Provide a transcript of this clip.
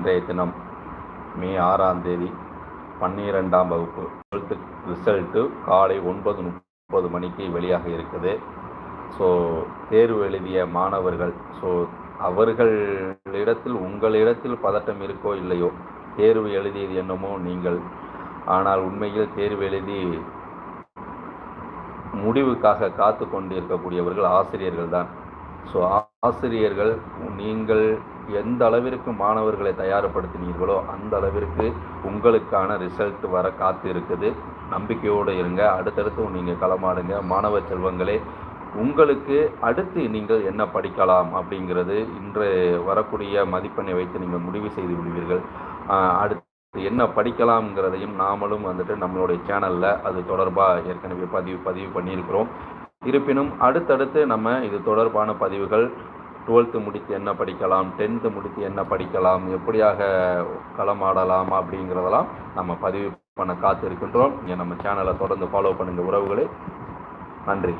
இன்றைய தினம் மே ஆறாம் தேதி பன்னிரெண்டாம் வகுப்பு. டுவெல்த்து ரிசல்ட்டு காலை ஒன்பது முப்பது மணிக்கு வெளியாக இருக்குது. ஸோ தேர்வு எழுதிய மாணவர்கள் ஸோ அவர்களிடத்தில் உங்களிடத்தில் பதட்டம் இருக்கோ இல்லையோ தேர்வு எழுதியது என்னமோ நீங்கள் ஆனால் உண்மையில் தேர்வு எழுதி முடிவுக்காக காத்து கொண்டிருக்கக்கூடியவர்கள் ஆசிரியர்கள் தான் ஸோ ஆசிரியர்கள் நீங்கள் எந்த அளவிற்கு மாணவர்களை தயார்படுத்தினீர்களோ அந்த அளவிற்கு உங்களுக்கான ரிசல்ட் வர காத்து இருக்குது நம்பிக்கையோடு இருங்க. அடுத்தடுத்து நீங்கள் களமாடுங்க. மாணவ செல்வங்களே உங்களுக்கு அடுத்து நீங்கள் என்ன படிக்கலாம் அப்படிங்கிறது இன்று வரக்கூடிய மதிப்பெண்ணை வைத்து நீங்கள் முடிவு செய்து விடுவீர்கள். அடுத்து என்ன படிக்கலாம்ங்கிறதையும் நாமளும் வந்துட்டு நம்மளுடைய சேனலில் அது தொடர்பாக ஏற்கனவே பதிவு பதிவு பண்ணியிருக்கிறோம். இருப்பினும் அடுத்தடுத்து நம்ம இது தொடர்பான பதிவுகள் டுவெல்த்து முடித்து என்ன படிக்கலாம் டென்த்து முடித்து என்ன படிக்கலாம் எப்படியாக களமாடலாம் அப்படிங்கிறதெல்லாம் நம்ம பதிவு பண்ண காத்து இருக்கின்றோம் நம்ம சேனலை தொடர்ந்து ஃபாலோ பண்ணுங்கள் உறவுகளே. நன்றி.